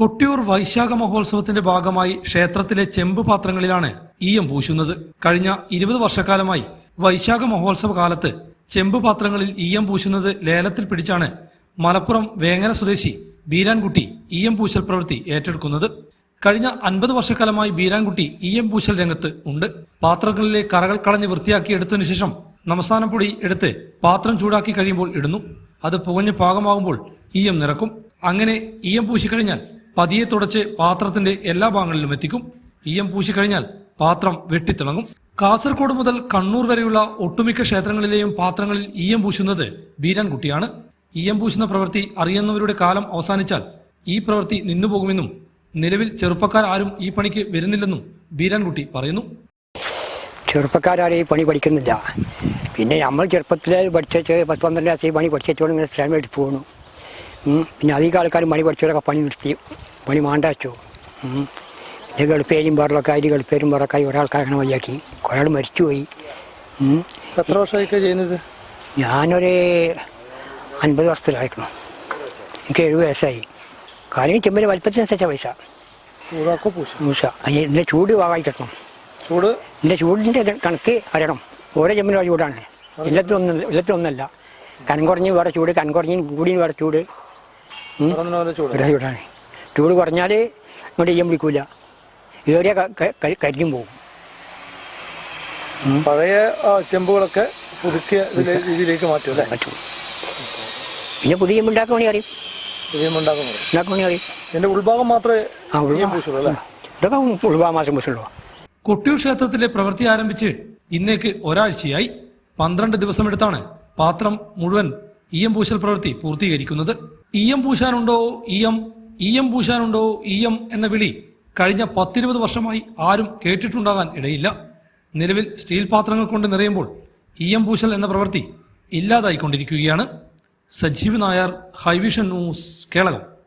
കൊട്ടിയൂർ വൈശാഖ മഹോത്സവത്തിന്റെ ഭാഗമായി ക്ഷേത്രത്തിലെ ചെമ്പ് പാത്രങ്ങളിലാണ് ഈയം പൂശുന്നത്. കഴിഞ്ഞ ഇരുപത് വർഷക്കാലമായി വൈശാഖ മഹോത്സവ കാലത്ത് ചെമ്പ് പാത്രങ്ങളിൽ ഈയം പൂശുന്നത് ലേലത്തിൽ പിടിച്ചാണ് മലപ്പുറം വേങ്ങര സ്വദേശി ബീരാൻകുട്ടി ഈയം പൂശൽ പ്രവൃത്തി ഏറ്റെടുക്കുന്നത്. കഴിഞ്ഞ അൻപത് വർഷക്കാലമായി ബീരാൻകുട്ടി ഈയം പൂശൽ രംഗത്ത് ഉണ്ട്. പാത്രങ്ങളിലെ കറകൾ കളഞ്ഞ് വൃത്തിയാക്കി എടുത്തതിനു ശേഷം നമസ്കാരം പൊടി എടുത്ത് പാത്രം ചൂടാക്കി കഴിയുമ്പോൾ ഇടുന്നു. അത് പുകഞ്ഞ് പാകമാകുമ്പോൾ ഈയം നിറക്കും. അങ്ങനെ ഈയം പൂശിക്കഴിഞ്ഞാൽ പതിയെ തുടച്ച് പാത്രത്തിന്റെ എല്ലാ ഭാഗങ്ങളിലും എത്തിക്കും. ഈയം പൂശിക്കഴിഞ്ഞാൽ പാത്രം വെട്ടിത്തിളങ്ങും. കാസർകോട് മുതൽ കണ്ണൂർ വരെയുള്ള ഒട്ടുമിക്ക ക്ഷേത്രങ്ങളിലെയും പാത്രങ്ങളിൽ ഈയം പൂശുന്നത് ബീരാൻകുട്ടിയാണ്. ഈയം പൂശുന്ന പ്രവൃത്തി അറിയുന്നവരുടെ കാലം അവസാനിച്ചാൽ ഈ പ്രവൃത്തി നിന്നുപോകുമെന്നും നിലവിൽ ചെറുപ്പക്കാർ ആരും ഈ പണിക്ക് വരുന്നില്ലെന്നും ബീരാൻകുട്ടി പറയുന്നു. ചെറുപ്പക്കാരും ഈ പണി പഠിക്കുന്നില്ല. പിന്നെ നമ്മൾ ചെറുപ്പത്തിൽ പഠിച്ചു പത്ത് പന്ത്രണ്ട് ക്ലാസ് ഈ പണി പഠിച്ചു ഇങ്ങനെ സ്ഥലം എടുത്ത് പോകണു. പിന്നെ അധികം ആൾക്കാർ മണി പഠിച്ചവരൊക്കെ പണി നിർത്തി. പണി മാണ്ടാച്ചു. പിന്നെ ഗൾപ്പേരും വേറൊക്കെ ഗൾപ്പേരും വേറൊക്കെ അങ്ങനെ മതിയാക്കി. ഒരാൾ മരിച്ചുപോയി. എത്ര വർഷമായിട്ട് ചെയ്യുന്നത്? ഞാനൊരു അൻപത് വർഷത്തിലായിരിക്കണം. എനിക്ക് എഴുപത് വയസ്സായി. കാര്യം ചെമ്പിന് വലിപ്പത്തിനനുസരിച്ച പൈസ. പൂസ എന്റെ ചൂട് വാങ്ങിക്കണം കിട്ടണം. ചൂട്? എന്റെ ചൂടിന്റെ കണക്ക് അറിയണം. ഓരോ ചെമ്മലും ചൂടാണ്. എല്ലാത്തിനും ഒന്നും എല്ലാത്തിനും ഒന്നല്ല. കനം കുറഞ്ഞ് വേറെ ചൂട് കനം കുറഞ്ഞ് കൂടിന് വേറെ ചൂട്. ചൂടാണ് ചൂട് കുറഞ്ഞാൽ ഇങ്ങോട്ട് ചെയ്യാൻ പിടിക്കൂല ഇതുവരെ കരിഞ്ഞും പോകും. പഴയ ചെമ്പുകളൊക്കെ പുതുക്കിയ ഇതിലേക്ക് മാറ്റും അല്ലേ? പറ്റും പിന്നെ പുതിയ ചെമ്പ് പണി അറിയും ഇതിന്റെ ഉൾഭാഗം മാത്രമേ ഇതൊക്കെ മാത്രം കൊട്ടിയൂർ ക്ഷേത്രത്തിലെ പ്രവൃത്തി ആരംഭിച്ച് ഇന്നേക്ക് ഒരാഴ്ചയായി. പന്ത്രണ്ട് ദിവസമെടുത്താണ് പാത്രം മുഴുവൻ ഈയം പൂശൽ പ്രവൃത്തി പൂർത്തീകരിക്കുന്നത്. ഈയം പൂശാനുണ്ടോ? ഈയം ഈയം പൂശാനുണ്ടോ? ഈയം എന്ന വിളി കഴിഞ്ഞ പത്തിരുപത് വർഷമായി ആരും കേട്ടിട്ടുണ്ടാകാൻ ഇടയില്ല. നിലവിൽ സ്റ്റീൽ പാത്രങ്ങൾ കൊണ്ട് നിറയുമ്പോൾ ഈയം പൂശൽ എന്ന പ്രവൃത്തി ഇല്ലാതായിക്കൊണ്ടിരിക്കുകയാണ്. Sajeev Nair Highvision news Kelakam.